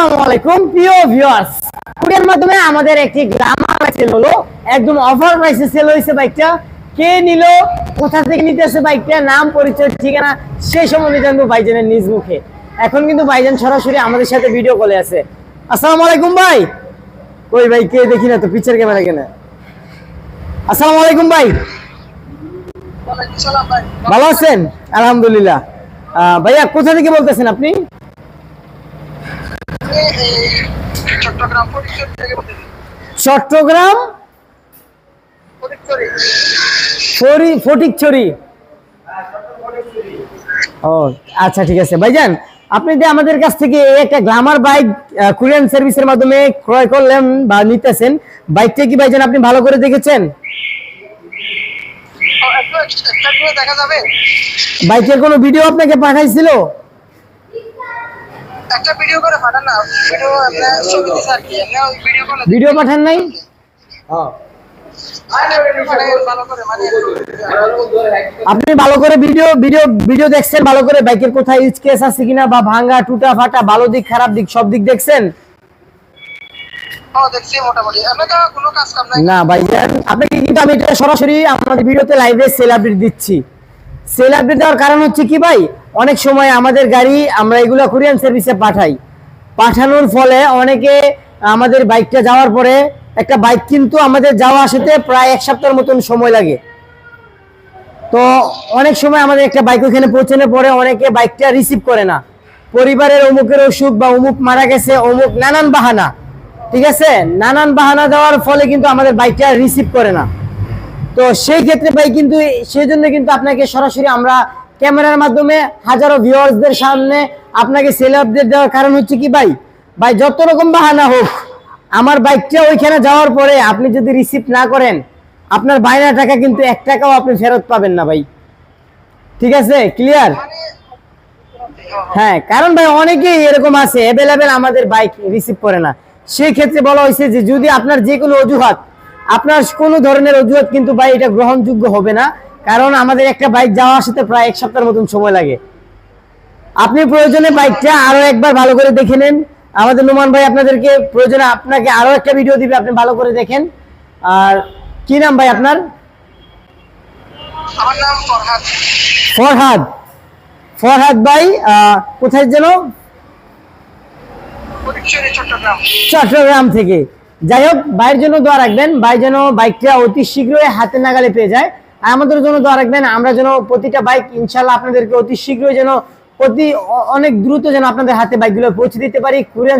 আসসালামু আলাইকুম প্রিয় ভিউয়ার্স কুরিয়ার মাধ্যমে আমাদের একটি গ্রামার সেল হলো। একদম অফার প্রাইসে সেল হয়েছে বাইকটা কে নিল কোথা থেকে নিতেছে বাইকটা নাম পরিচয় ঠিকানা সেই সম্বন্ধে জানব ভাইজানের নিজ মুখে। এখন কিন্তু ভাইজান সরাসরি আমাদের সাথে ভিডিও কলে আছে। আসসালামু আলাইকুম ভাই। ওই ভাই কে দেখি না তো পিকচার ক্যামেরা কেন? আসসালামু আলাইকুম ভাই। ভালো আছেন? আলহামদুলিল্লাহ। আহ, ভাইয়া কোথা থেকে বলতেছেন আপনি? চট্টগ্রাম ফটিকছড়ি। ও আচ্ছা ঠিক আছে। ভাইজান আপনি যে আমাদের কাছ থেকে একটা গ্লামার বাইক কুরিয়ান সার্ভিসের মাধ্যমে ক্রয় করলেন বা নিতেছেন বাইকটা কি ভাইজান আপনি ভালো করে দেখেছেন? বাইকের কোনো ভিডিও আপনাকে পাঠাইছিল? একটা ভিডিও করে পাঠান না ভিডিও আপনার ছবি দিছে আর কি ওই ভিডিও করে ভিডিও পাঠান নাই? মানে আপনি ভালো করে ভিডিও ভিডিও ভিডিও দেখছেন ভালো করে বাইকের কোথায় স্কেচ আছে কিনা বা ভাঙা টুটা ফাটা ভালো দিক খারাপ দিক সব দিক দেখছেন? ও দেখছি আপনি তো কোনো কাজ না ভাইজান আপনাকে কিন্তু আমি এটা সরাসরি আমাদের ভিডিওতে লাইভে সেল আপডেট দিচ্ছি। সেল আপডেট দেওয়ার কারণ হচ্ছে কি ভাই? অনেক সময় আমাদের গাড়ি আমরা এগুলো কোরিয়ান সার্ভিসে পাঠাই। পাঠানোর ফলে অনেকে আমাদের বাইকটা যাওয়ার পরে একটা বাইক কিন্তু আমাদের যাওয়া আসাতে প্রায় এক সপ্তাহের মতন সময় লাগে। তো অনেক সময় আমাদের একটা বাইক ওখানে পৌঁছানোর পরে অনেকে বাইকটা রিসিভ করে না। পরিবারের অমুকের অসুখ বা অমুক মারা গেছে, অমুক নানান বাহানা, ঠিক আছে? নানান বাহানা দেওয়ার ফলে কিন্তু আমাদের বাইকটা রিসিভ করে না। তো সেই ক্ষেত্রে ভাই কিন্তু সেই জন্য কিন্তু আপনাকে সরাসরি আমরা ক্যামেরার মাধ্যমে হাজারো ভিউয়ার্সদের সামনে আপনাকে সেল আপডেট দেওয়ার কারণ হচ্ছে কি ভাই? ভাই, যত রকম বাহানা হোক, আমার বাইকটা ওইখানে যাওয়ার পরে আপনি যদি রিসিভ না করেন, আপনার বাইনা টাকা কিন্তু এক টাকাও আপনি ফেরত পাবেন না ভাই। ঠিক আছে? ক্লিয়ার হ্যাঁ কারণ ভাই, অনেকেই এরকম আছে অ্যাভেলেবেল আমাদের বাইক রিসিভ করে না। সেই ক্ষেত্রে বলা হয়েছে যে যদি আপনার যে কোনো অজুহাত আপনার কোনো ধরনের অজুহাত কিন্তু ভাই এটা গ্রহণযোগ্য হবে না। কারণ আমাদের একটা বাইক যাওয়া আসাতে প্রায় এক সপ্তাহের মতন সময় লাগে। আপনি প্রয়োজনে বাইকটা আরও একবার ভালো করে দেখে নেন। আমাদের নোমান ভাই আপনাদেরকে প্রয়োজনে আপনাকে আরও একটা ভিডিও দিবে আপনি ভালো করে দেখেন। আর কি নাম ভাই আপনার? আমার নাম ফরহাদ। ফরহাদ। ফরহাদ ভাই কোথায় যেন? চট্টগ্রাম থেকে। যাই হোক ভাইয়ের জন্য দোয়া রাখবেন। ভাই যেন বাইকটা অতি শীঘ্রই হাতে নাগালে পেয়ে যায়। আর আমাদের জন্য দোয়া রাখবেন, আমরা যেন প্রতিটা বাইক ইনশাল্লাহ আপনাদেরকে অতি শীঘ্রই যেন অতি অনেক দ্রুত যেন আপনাদের হাতে বাইকগুলো পৌঁছে দিতে পারি। কুরিয়ার